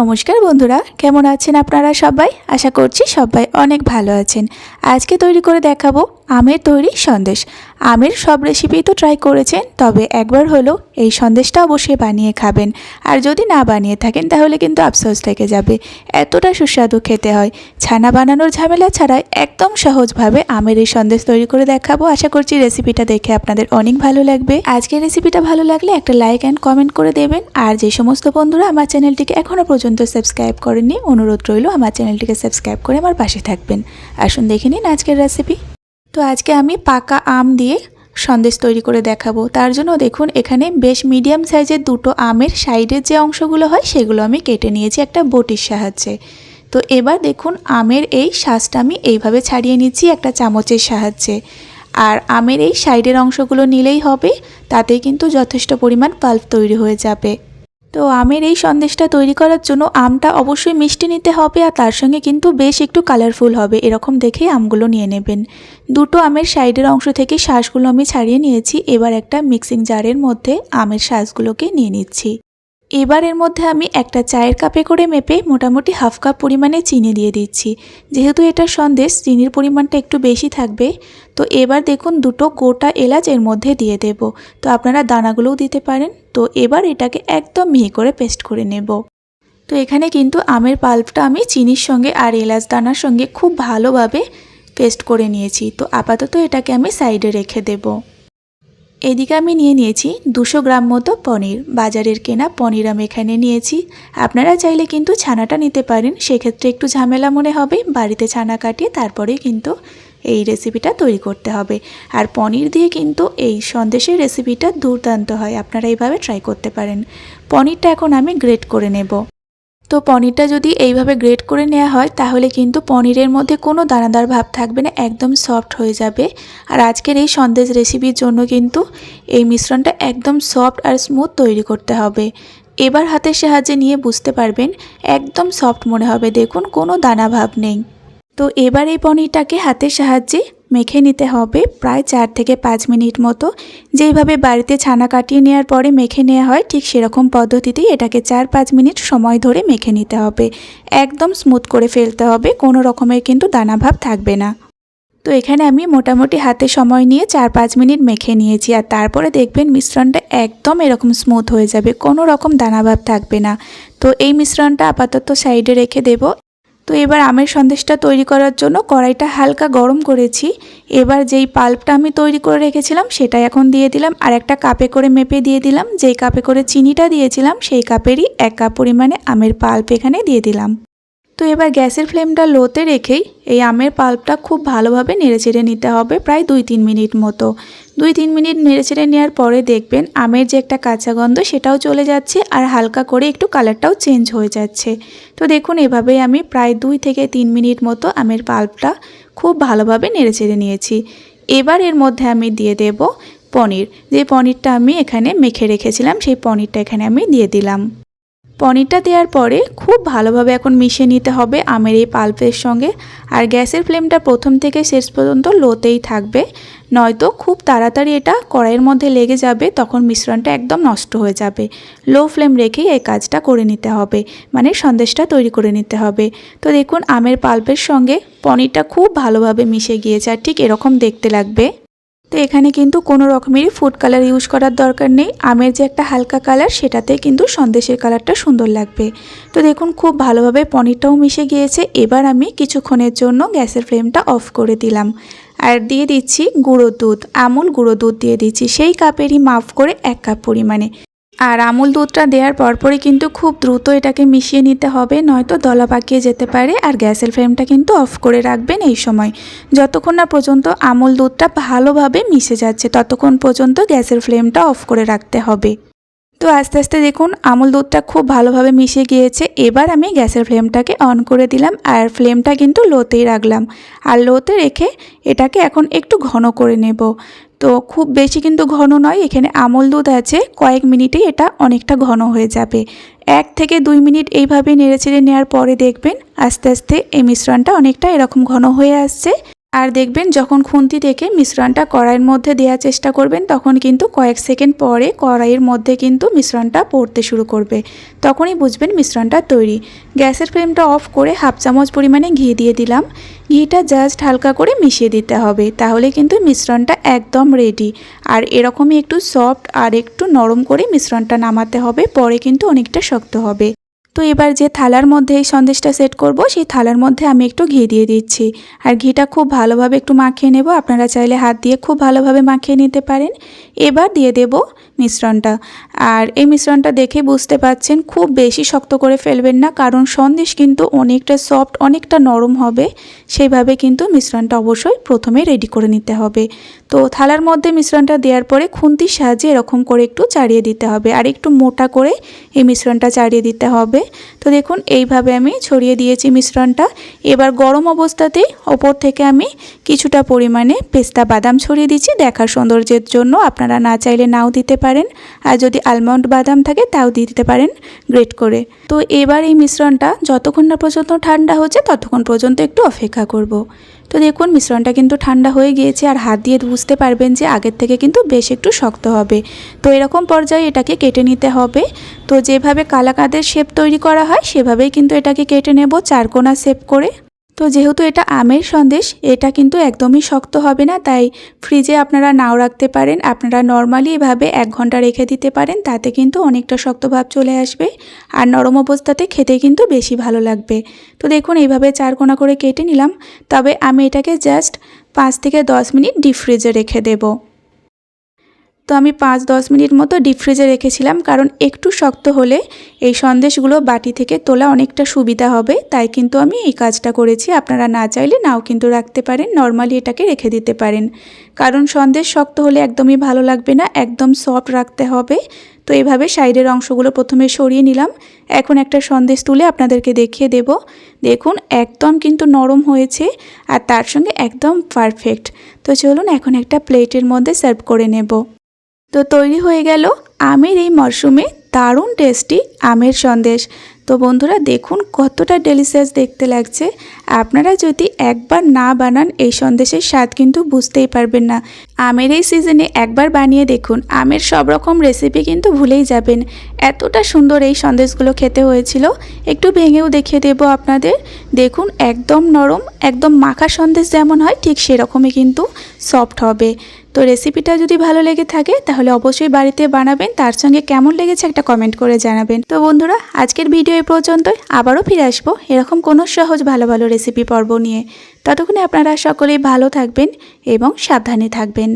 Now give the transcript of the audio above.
নমস্কার বন্ধুরা, কেমন আছেন আপনারা সবাই? আশা করছি সবাই অনেক ভালো আছেন। আজকে তৈরি করে দেখাবো আমের তৈরি সন্দেশ। আমের সব রেসিপি তো ট্রাই করেছেন, তবে একবার হলো এই সন্দেশটা অবশ্যই বানিয়ে খাবেন। আর যদি না বানিয়ে থাকেন, তাহলে কিন্তু আফসোস থেকে যাবে। এতটা সুস্বাদু খেতে হয়। ছানা বানানোর ঝামেলা ছাড়াই একদম সহজভাবে আমের এই সন্দেশ তৈরি করে দেখাবো। আশা করছি রেসিপিটা দেখে আপনাদের অনেক ভালো লাগবে। আজকের রেসিপিটা ভালো লাগলে একটা লাইক অ্যান্ড কমেন্ট করে দেবেন। আর যে সমস্ত বন্ধুরা আমার চ্যানেলটিকে এখনও পর্যন্ত সাবস্ক্রাইব করেননি, অনুরোধ রইল আমার চ্যানেলটিকে সাবস্ক্রাইব করে আমার পাশে থাকবেন। আসুন দেখে নিন আজকের রেসিপি তো আজকে আমি পাকা আম দিয়ে সন্দেশ তৈরি করে দেখাবো। তার জন্য দেখুন, এখানে বেশ মিডিয়াম সাইজের দুটো আমের সাইডের যে অংশগুলো হয়, সেগুলো আমি কেটে নিয়েছি একটা বটির সাহায্যে। তো এবার দেখুন, আমের এই শ্বাসটা আমি এইভাবে ছাড়িয়ে নিচ্ছি একটা চামচের সাহায্যে। আর আমের এই সাইডের অংশগুলো নিলেই হবে, তাতেই কিন্তু যথেষ্ট পরিমাণ পাল্প তৈরি হয়ে যাবে। তো আমের এই সন্দেশটা তৈরি করার জন্য আমটা অবশ্যই মিষ্টি নিতে হবে আর তার সঙ্গে কিন্তু বেশ একটু কালারফুল হবে। এরকম দেখেই আমগুলো নিয়ে নেবেন। দুটো আমের সাইডের অংশ থেকে শ্বাসগুলো আমি ছাড়িয়ে নিয়েছি। এবার একটা মিক্সিং জারের মধ্যে আমের শ্বাসগুলোকে নিয়ে নিচ্ছি। এবার এর মধ্যে আমি একটা চায়ের কাপে করে মেপে মোটামুটি হাফ কাপ পরিমাণে চিনি দিয়ে দিচ্ছি। যেহেতু এটা সন্দেশ, চিনির পরিমাণটা একটু বেশি থাকবে, তো এবার দেখুন দুটো গোটা এলাচ এর মধ্যে দিয়ে দেব। তো আপনারা দানাগুলোও দিতে পারেন। তো এবার এটাকে একদম মিহি করে পেস্ট করে নেব। তো এখানে কিন্তু আমের পাল্পটা আমি চিনির সঙ্গে আর এলাচ দানার সঙ্গে খুব ভালোভাবে পেস্ট করে নিয়েছি। তো আপাতত এটাকে আমি সাইডে রেখে দেবো। এদিকে আমি নিয়ে নিয়েছি দুশো গ্রাম মতো পনির। বাজারের কেনা পনির আমি এখানে নিয়েছি। আপনারা চাইলে কিন্তু ছানাটা নিতে পারেন। সেক্ষেত্রে একটু ঝামেলা মনে হবে। বাড়িতে ছানা কাটিয়ে তারপরে কিন্তু এই রেসিপিটা তৈরি করতে হবে। আর পনির দিয়ে কিন্তু এই সন্দেশের রেসিপিটা দুর্দান্ত হয়। আপনারা এইভাবে ট্রাই করতে পারেন। পনিরটা এখন আমি গ্রেট করে নেব। তো পনিরটা যদি এইভাবে গ্রেট করে নেওয়া হয়, তাহলে কিন্তু পনিরের মধ্যে কোনো দানাদার ভাব থাকবে না, একদম সফট হয়ে যাবে। আর আজকের এই সন্দেশ রেসিপির জন্য কিন্তু এই মিশ্রণটা একদম সফট আর স্মুথ তৈরি করতে হবে। এবার হাতের সাহায্যে নিয়ে বুঝতে পারবেন, একদম সফট মনে হবে। দেখুন, কোনো দানা ভাব নেই। তো এবার এই পনিরটাকে হাতের সাহায্যে মেখে নিতে হবে। প্রায় চার থেকে পাঁচ মিনিট মতো। যেইভাবে বাড়িতে ছানা কাটিয়ে নেওয়ার পরে মেখে নেওয়া হয়, ঠিক সেরকম পদ্ধতিতেই এটাকে চার পাঁচ মিনিট সময় ধরে মেখে নিতে হবে। একদম স্মুথ করে ফেলতে হবে, কোনো রকমের কিন্তু দানাভাব থাকবে না। তো এখানে আমি মোটামুটি হাতে সময় নিয়ে চার পাঁচ মিনিট মেখে নিয়েছি, আর তারপরে দেখবেন মিশ্রণটা একদম এরকম স্মুথ হয়ে যাবে, কোনো রকম দানাভাব থাকবে না। তো এই মিশ্রণটা আপাতত সাইডে রেখে দেব। তো এবার আমের সন্দেশটা তৈরি করার জন্য কড়াইটা হালকা গরম করেছি। এবার যেই পাল্পটা আমি তৈরি করে রেখেছিলাম সেটা এখন দিয়ে দিলাম। আর একটা কাপে করে মেপে দিয়ে দিলাম। যেই কাপে করে চিনিটা দিয়েছিলাম, সেই কাপেরই এক কাপ পরিমাণে আমের পাল্প এখানে দিয়ে দিলাম। তো এবার গ্যাসের ফ্লেমটা লোতে রেখেই এই আমের পাল্পটা খুব ভালোভাবে নেড়েচেড়ে নিতে হবে প্রায় দুই তিন মিনিট মতো। দুই তিন মিনিট নেড়েচেড়ে নেওয়ার পরে দেখবেন আমের যে একটা কাঁচা গন্ধ সেটাও চলে যাচ্ছে আর হালকা করে একটু কালারটাও চেঞ্জ হয়ে যাচ্ছে। তো দেখুন এভাবেই আমি প্রায় দুই থেকে তিন মিনিট মতো আমের পাল্পটা খুব ভালোভাবে নেড়েচেড়ে নিয়েছি। এবার এর মধ্যে আমি দিয়ে দেব পনির। যে পনিরটা আমি এখানে মেখে রেখেছিলাম সেই পনিরটা এখানে আমি দিয়ে দিলাম। পনিরটা দেওয়ার পরে খুব ভালোভাবে এখন মিশিয়ে নিতে হবে আমের এই পাল্পের সঙ্গে। আর গ্যাসের ফ্লেমটা প্রথম থেকে শেষ পর্যন্ত লোতেই থাকবে। নয়তো খুব তাড়াতাড়ি এটা কড়াইয়ের মধ্যে লেগে যাবে, তখন মিশ্রণটা একদম নষ্ট হয়ে যাবে। লো ফ্লেম রেখেই এই কাজটা করে নিতে হবে মানে সন্দেশটা তৈরি করে নিতে হবে। তো দেখুন, আমের পাল্পের সঙ্গে পনিরটা খুব ভালোভাবে মিশে গিয়েছে, আর ঠিক এরকম দেখতে লাগবে। তো এখানে কিন্তু কোনো রকমেরই ফুড কালার ইউজ করার দরকার নেই। আমের যে একটা হালকা কালার সেটাতে কিন্তু সন্দেশের কালারটা সুন্দর লাগবে। তো দেখুন, খুব ভালোভাবে পনিরটাও মিশে গিয়েছে। এবার আমি কিছুক্ষণের জন্য গ্যাসের ফ্লেমটা অফ করে দিলাম। আর দিয়ে দিচ্ছি গুঁড়ো দুধ, আমুল গুঁড়ো দুধ দিয়ে দিচ্ছি। সেই কাপেরই মাফ করে এক কাপ পরিমাণে। আর আমুল দুধটা দেওয়ার পরপরই কিন্তু খুব দ্রুত এটাকে মিশিয়ে নিতে হবে, নয়তো দলা পাকিয়ে যেতে পারে। আর গ্যাসের ফ্লেমটা কিন্তু অফ করে রাখবেন এই সময়। যতক্ষণ না পর্যন্ত আমুল দুধটা ভালোভাবে মিশে যাচ্ছে, ততক্ষণ পর্যন্ত গ্যাসের ফ্লেমটা অফ করে রাখতে হবে। তো আস্তে আস্তে দেখুন, আমুল দুধটা খুব ভালোভাবে মিশে গিয়েছে। এবার আমি গ্যাসের ফ্লেমটাকে অন করে দিলাম আর ফ্লেমটা কিন্তু লোতেই রাখলাম। আর লোতে রেখে এটাকে এখন একটু ঘন করে নেব। তো খুব বেশি কিন্তু ঘন নয়, এখানে আমল দুধ আছে, কয়েক মিনিটেই এটা অনেকটা ঘন হয়ে যাবে। এক থেকে দুই মিনিট এইভাবে নেড়েচেড়ে নেওয়ার পরে দেখবেন আস্তে আস্তে এই মিশ্রণটা অনেকটা এরকম ঘন হয়ে আসছে। আর দেখবেন যখন খুন্তি থেকে মিশ্রণটা কড়াইয়ের মধ্যে দেওয়ার চেষ্টা করবেন, তখন কিন্তু কয়েক সেকেন্ড পরে কড়াইয়ের মধ্যে কিন্তু মিশ্রণটা পড়তে শুরু করবে। তখনই বুঝবেন মিশ্রণটা তৈরি। গ্যাসের ফ্লেমটা অফ করে হাফ চামচ পরিমাণে ঘি দিয়ে দিলাম। ঘিটা জাস্ট হালকা করে মিশিয়ে দিতে হবে, তাহলে কিন্তু মিশ্রণটা একদম রেডি আর এরকমই একটু সফট আর একটু নরম করে মিশ্রণটা নামাতে হবে, পরে কিন্তু অনেকটা শক্ত হবে। তো এবার যে থালার মধ্যে এই সন্দেশটা সেট করব, সেই থালার মধ্যে আমি একটু ঘি দিয়ে দিচ্ছি। আর ঘিটা খুব ভালোভাবে একটু মাখিয়ে নেব, আপনারা চাইলে হাত দিয়ে খুব ভালোভাবে মাখিয়ে নিতে পারেন। এবার দিয়ে দেব মিশ্রণটা। আর এই মিশ্রণটা দেখে বুঝতে পাচ্ছেন খুব বেশি শক্ত করে ফেলবেন না, কারণ সন্দেশ কিন্তু অনেকটা সফট অনেকটা নরম হবে। সেইভাবে কিন্তু মিশ্রণটা অবশ্যই প্রথমে রেডি করে নিতে হবে। তো থালার মধ্যে মিশ্রণটা দেওয়ার পরে খুন্তির সাহায্যে এরকম করে একটু চাড়িয়ে দিতে হবে আর একটু মোটা করে এই মিশ্রণটা চাড়িয়ে দিতে হবে। তো দেখুন, এইভাবে আমি ছড়িয়ে দিয়েছি মিশ্রণটা। এবার গরম অবস্থাতেই ওপর থেকে আমি কিছুটা পরিমাণে পেস্তা বাদাম ছড়িয়ে দিচ্ছি। দেখার সৌন্দর্যের জন্য আপনারা না চাইলে নাও দিতে পারেন। আর যদি আলমন্ড বাদাম থাকে, তাও দিয়ে দিতে পারেন গ্রেট করে। তো এবার এই মিশ্রণটা যতক্ষণ না পর্যন্ত ঠান্ডা হচ্ছে, ততক্ষণ পর্যন্ত একটু অপেক্ষা করব। তো দেখুন, মিশ্রণটা কিন্তু ঠান্ডা হয়ে গিয়েছে আর হাত দিয়ে বুঝতে পারবেন যে আগের থেকে কিন্তু বেশ একটু শক্ত হবে। তো এরকম পর্যায়ে এটাকে কেটে নিতে হবে। তো যেভাবে কালাকাদের শেপ তৈরি করা হয়, সেভাবেই কিন্তু এটাকে কেটে নেব চারকোনা শেপ করে। তো যেহেতু এটা আমের সন্দেশ, এটা কিন্তু একদমই শক্ত হবে না, তাই ফ্রিজে আপনারা নাও রাখতে পারেন। আপনারা নর্মালি এভাবে এক ঘণ্টা রেখে দিতে পারেন, তাতে কিন্তু অনেকটা শক্ত ভাব চলে আসবে আর নরম অবস্থাতে খেতে কিন্তু বেশি ভালো লাগবে। তো দেখুন, এইভাবে চার কোনা করে কেটে নিলাম, তবে আমি এটাকে জাস্ট পাঁচ থেকে দশ মিনিট ডিপ ফ্রিজে রেখে দেবো। তো আমি পাঁচ, দশ মিনিট মতো ডিপ ফ্রিজে রেখেছিলাম, কারণ একটু শক্ত হলে এই সন্দেশগুলো বাটি থেকে তোলা অনেকটা সুবিধা হবে, তাই কিন্তু আমি এই কাজটা করেছি। আপনারা না চাইলে নাও কিন্তু রাখতে পারেন নর্মালি এটাকে রেখে দিতে পারেন। কারণ সন্দেশ শক্ত হলে একদমই ভালো লাগবে না, একদম সফট রাখতে হবে। তো এভাবে সাইডের অংশগুলো প্রথমে সরিয়ে নিলাম। এখন একটা সন্দেশ তুলে আপনাদেরকে দেখিয়ে দেব। দেখুন, একদম কিন্তু নরম হয়েছে, আর তার সঙ্গে একদম পারফেক্ট তো চলুন এখন একটা প্লেটের মধ্যে সার্ভ করে নেব। তো তৈরি হয়ে গেল আমের এই মরশুমে দারুণ টেস্টি আমের সন্দেশ। তো বন্ধুরা, দেখুন কতটা ডেলিশিয়াস দেখতে লাগছে। আপনারা যদি একবার না বানান এই সন্দেশের স্বাদ কিন্তু বুঝতেই পারবেন না। আমের এই সিজনে একবার বানিয়ে দেখুন, আমের সব রকম রেসিপি কিন্তু ভুলেই যাবেন। এতটা সুন্দর এই সন্দেশগুলো খেতে হয়েছিল। একটু ভেঙেও দেখিয়ে দেব আপনাদের। দেখুন একদম নরম, একদম মাখা সন্দেশ যেমন হয়, ঠিক সেরকমই কিন্তু সফট হবে। তো রেসিপিটা যদি ভালো লেগে থাকে, তাহলে অবশ্যই বাড়িতে বানাবেন। তার সঙ্গে কেমন লেগেছে একটা কমেন্ট করে জানাবেন। তো বন্ধুরা, আজকের ভিডিও এ পর্যন্তই। আবারও ফিরে আসব এরকম কোনো সহজ ভালো ভালো রেসিপি পর্ব নিয়ে। ততক্ষণে আপনারা সকলেই ভালো থাকবেন এবং সাবধানে থাকবেন।